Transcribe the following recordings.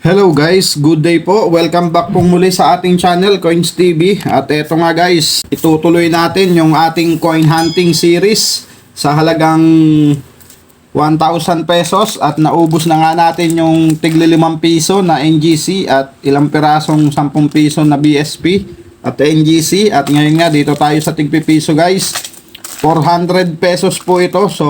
Hello guys, good day po. Welcome back pong muli sa ating channel, Coins TV. At eto nga guys, itutuloy natin yung ating coin hunting series sa halagang 1,000 pesos. At naubos na nga natin yung tigli 5 piso na NGC at ilang pirasong 10 piso na BSP at NGC at ngayon nga dito tayo sa tigpi piso guys. 400 pesos po ito. So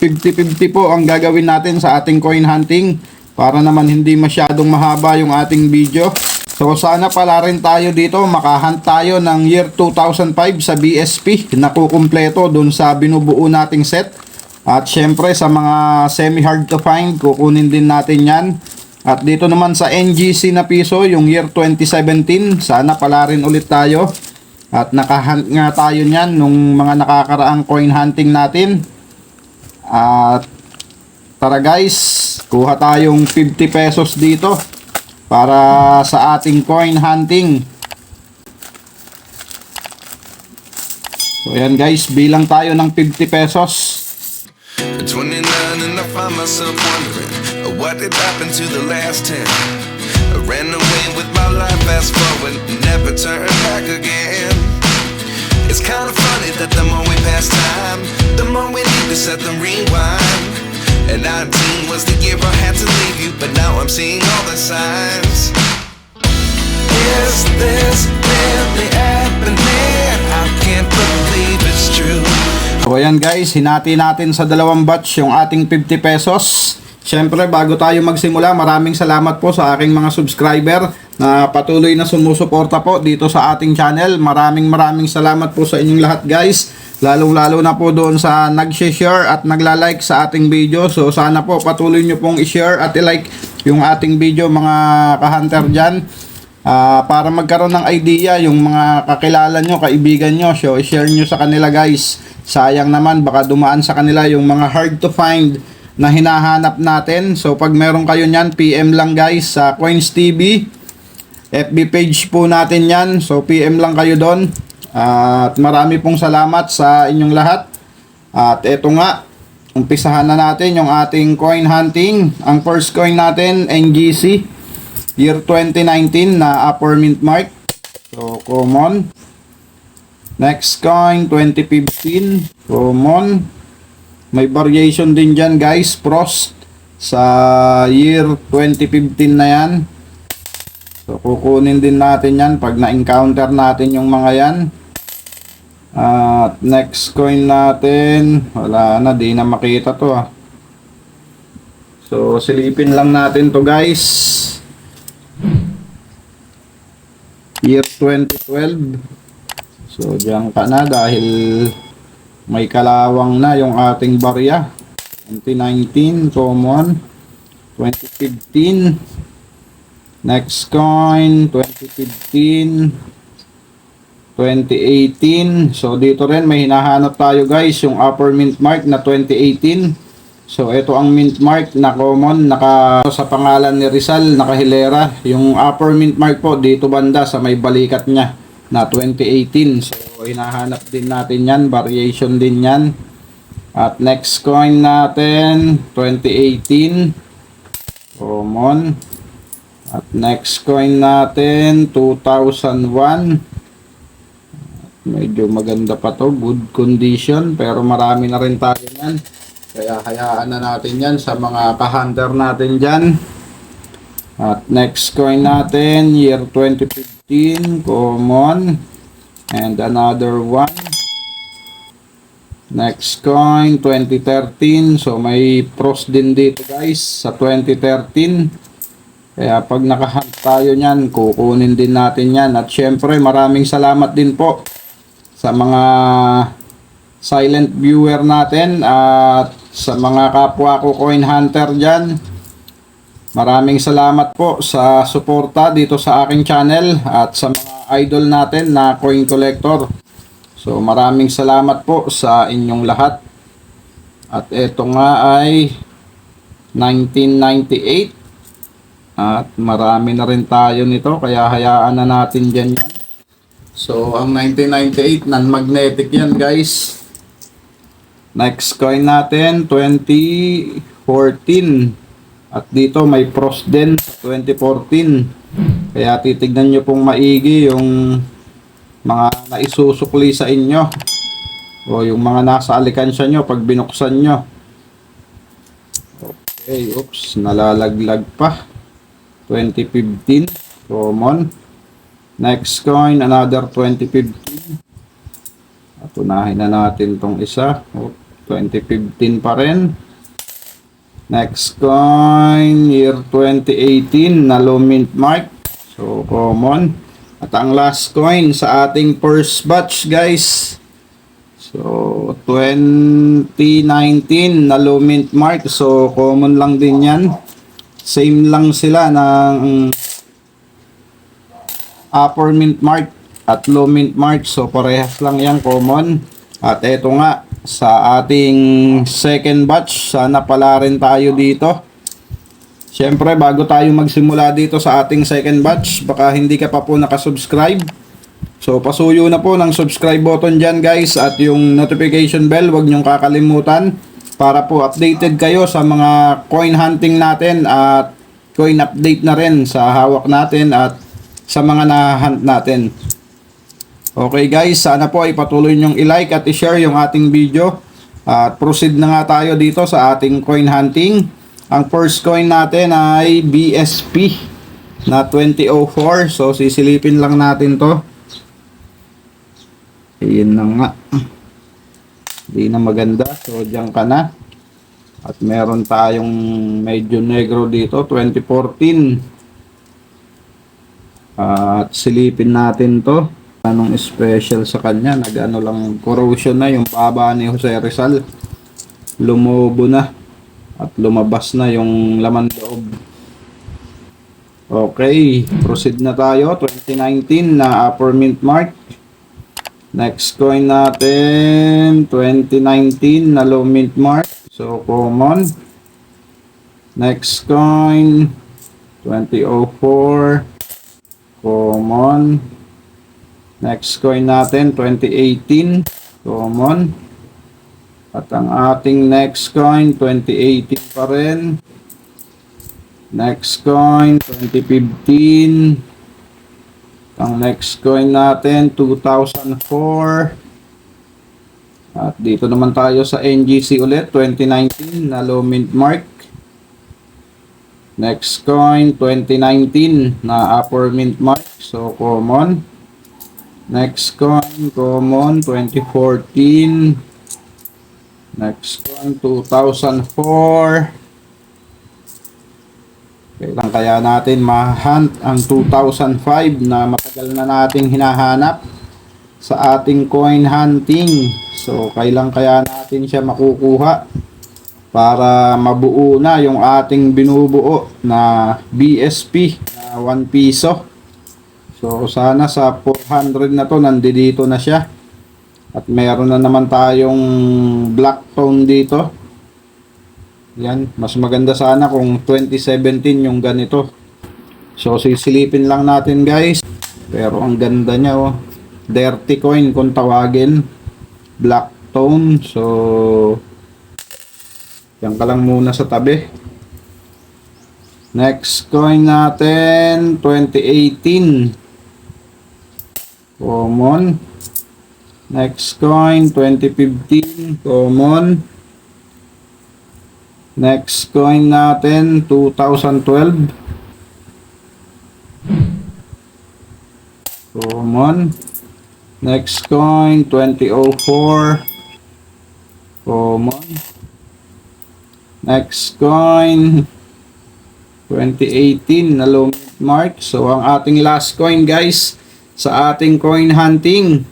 50-50 po ang gagawin natin sa ating coin hunting para naman hindi masyadong mahaba yung ating video so sana pala rin tayo dito makahunt tayo ng year 2005 sa BSP na kukumpleto dun sa binubuo nating set at syempre sa mga semi-hard to find, kukunin din natin yan. At dito naman sa NGC na piso, yung year 2017, sana pala rin ulit tayo. At nakahunt nga tayo niyan nung mga nakakaraang coin hunting natin. At tara guys, kuha tayong 50 pesos dito para sa ating coin hunting. So ayan guys, bilang tayo ng 50 pesos. At 29 and I find myself wondering uh, what did happen to the last 10. I ran away with my life, fast forward, never turn back again. It's kind of funny that the more we pass time, the more we need to set the rewind. And 19 was the year I had to leave you, but now I'm seeing all the signs. Is this really happening? I can't believe it's true. So ayan guys, hinati natin sa dalawang batch yung ating 50 pesos. Siyempre, bago tayo magsimula, maraming salamat po sa aking mga subscriber na patuloy na sumusuporta po dito sa ating channel. Maraming maraming salamat po sa inyong lahat guys. Lalong lalo na po doon sa nag-share at nagla-like sa ating video. So sana po patuloy nyo pong i-share at i-like yung ating video mga ka-hunter dyan. Ah, para magkaroon ng idea yung mga kakilala nyo, kaibigan nyo, so i-share nyo sa kanila guys. Sayang naman, baka dumaan sa kanila yung mga hard to find na hinahanap natin. So pag meron kayo nyan, PM lang guys sa Coins TV. FB page po natin yan. So PM lang kayo doon. At marami pong salamat sa inyong lahat. At eto nga, umpisahan na natin yung ating coin hunting. Ang first coin natin, NGC year 2019 na upper mint mark. So, common. Next coin, 2015. Common. May variation din dyan guys. Frost. Sa year 2015 na yan. So, kukunin din natin yan pag na-encounter natin yung mga yan. At next coin natin, wala na, di na makita to ah. So, silipin lang natin to guys. year 2012 so diyan ka na dahil may kalawang na yung ating barya. 2019 common 2015 next coin 2015 2018 so dito rin may hinahanap tayo guys yung upper mint mark na 2018 So ito ang mint mark na common naka sa pangalan ni Rizal nakahilera. Yung upper mint mark po dito banda sa may balikat niya na 2018. So hinahanap din natin 'yan, variation din 'yan. At next coin natin 2018 common. At next coin natin 2001 medyo maganda pa to good condition pero marami na rin tayo yan kaya hayaan na natin yan sa mga ka-hunter natin dyan. At next coin natin, year 2015, common. And another one. Next coin, 2013. So may pros din dito guys sa 2013. Kaya pag nakahunt tayo niyan, kukunin din natin yan. At syempre maraming salamat din po sa mga silent viewer natin at sa mga kapwa ko coin hunter dyan. Maraming salamat po sa suporta dito sa aking channel at sa mga idol natin na coin collector. So maraming salamat po sa inyong lahat. At ito nga ay 1998. At marami na rin tayo nito kaya hayaan na natin dyan yan. So ang 1998 non-magnetic yan guys. Next coin natin 2014 At dito may pros din sa 2014. Kaya titignan nyo pong maigi yung mga naisusukli sa inyo. O yung mga nasa alikansya nyo pag binuksan nyo. Okay, oops, nalalaglag pa. 2015, common. Next coin, another 2015. At unahin na natin tong isa. Oh, 2015 pa rin. Next coin, year 2018 na low mint mark. So, common. At ang last coin sa ating first batch, guys. So, 2019 na low mint mark. So, common lang din yan. Same lang sila ng upper mint mark at low mint mark. So, parehas lang yan, common. At eto nga, sa ating second batch, sana pala rin tayo dito. Siyempre, bago tayo magsimula dito sa ating second batch, baka hindi ka pa po nakasubscribe. So, pasuyo na po ng subscribe button dyan guys at yung notification bell, wag niyong kakalimutan para po updated kayo sa mga coin hunting natin at coin update na rin sa hawak natin at sa mga na-hunt natin. Okay guys, sana po ay patuloy nyong i-like at i-share yung ating video. At proceed na nga tayo dito sa ating coin hunting. Ang first coin natin ay BSP na 2004. So sisilipin lang natin to. Ayun na nga. Hindi na maganda. So diyan ka na. At meron tayong medyo negro dito, 2014. At silipin natin to. Anong special sa kanya? Nag-ano lang corrosion na yung baba ni Jose Rizal. Lumobo na. At lumabas na yung laman loob. Okay, proceed na tayo. 2019 na upper mint mark. Next coin natin, 2019 na low mint mark. So, common. Next coin, 2004. Common. Next coin natin, 2018. Common. At ang ating next coin, 2018 pa rin. Next coin, 2015. Ang next coin natin, 2004. At dito naman tayo sa NGC ulit, 2019 na low mint mark. Next coin, 2019 na upper mint mark. So, common. Next coin, common, 2014. Next coin, 2004. Kailan kaya natin ma-hunt ang 2005 na matagal na nating hinahanap sa ating coin hunting. So, kailan kaya natin siya makukuha para mabuo na yung ating binubuo na BSP na 1 piso. So, sana sa 400 na to, nandito na siya. At meron na naman tayong black tone dito. Yan, mas maganda sana kung 2017 yung ganito. So, sisilipin lang natin guys. Pero ang ganda niya oh. Dirty coin kung tawagin. Black tone. So, yan ka lang muna sa tabi. Next coin natin, 2018. Common. Next coin, 2015. Common. Next coin natin, 2012. Common. Next coin, 2004. Common. Next coin, 2018 na low mark. So, ang ating last coin guys, sa ating coin hunting,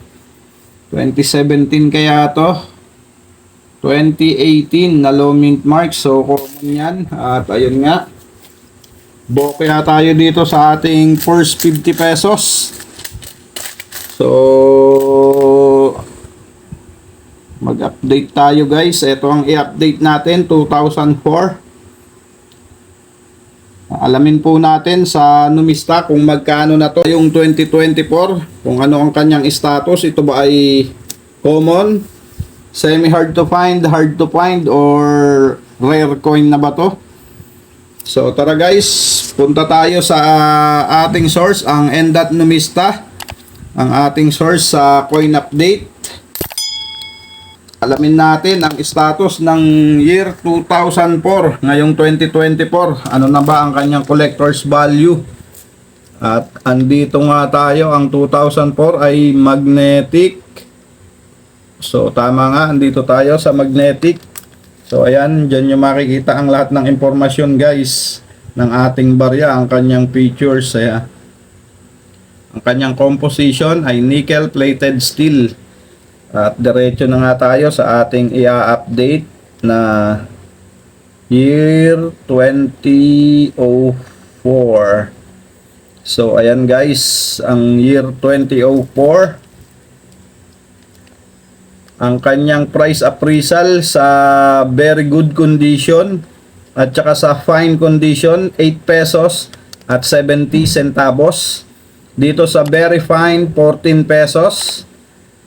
2017 kaya to. 2018 na low mint mark. So, common yan. At ayun nga. Boke na tayo dito sa ating first 50 pesos. So, mag-update tayo guys. Ito ang i-update natin, 2004. Alamin po natin sa Numista kung magkano na to yung 2024. Kung ano ang kanyang status. Ito ba ay common, semi hard to find, hard to find, or rare coin na ba to? So tara guys, punta tayo sa ating source, ang Endat Numista. Ang ating source sa coin update. Alamin natin ang status ng year 2004, ngayong 2024. Ano na ba ang kanyang collector's value? At andito nga tayo, ang 2004 ay magnetic. So tama nga, andito tayo sa magnetic. So ayan, dyan yung makikita ang lahat ng impormasyon guys ng ating barya, ang kanyang features. Ayan. Ang kanyang composition ay nickel plated steel. At diretso na nga tayo sa ating i-update na year 2004. So ayan guys, ang year 2004 ang kanyang price appraisal sa very good condition at saka sa fine condition 8 pesos at 70 centavos. Dito sa very fine 14 pesos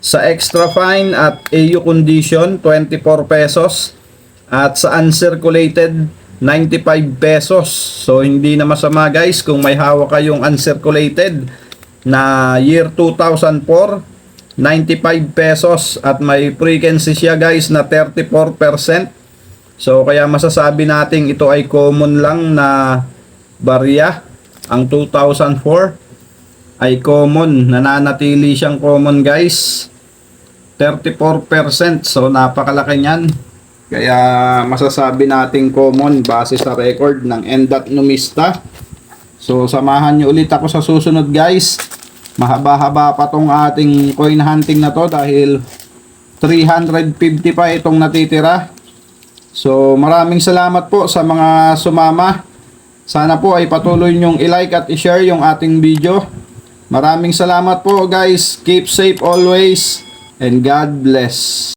sa extra fine at AU condition 24 pesos at sa uncirculated 95 pesos so hindi na masama guys kung may hawak kayong uncirculated na year 2004 95 pesos at may frequency siya guys na 34%. So kaya masasabi nating ito ay common lang na barya. Ang 2004 ay common, nananatili siyang common guys. 34%, so napakalaki niyan. Kaya masasabi nating common base sa record ng Endat Numista. So samahan niyo ulit ako sa susunod guys mahaba-haba pa tong ating coin hunting na to dahil 350 pa itong natitira. So maraming salamat po sa mga sumama. Sana po ay patuloy nyong i-like at i-share yung ating video. Maraming salamat po guys. Keep safe always and God bless.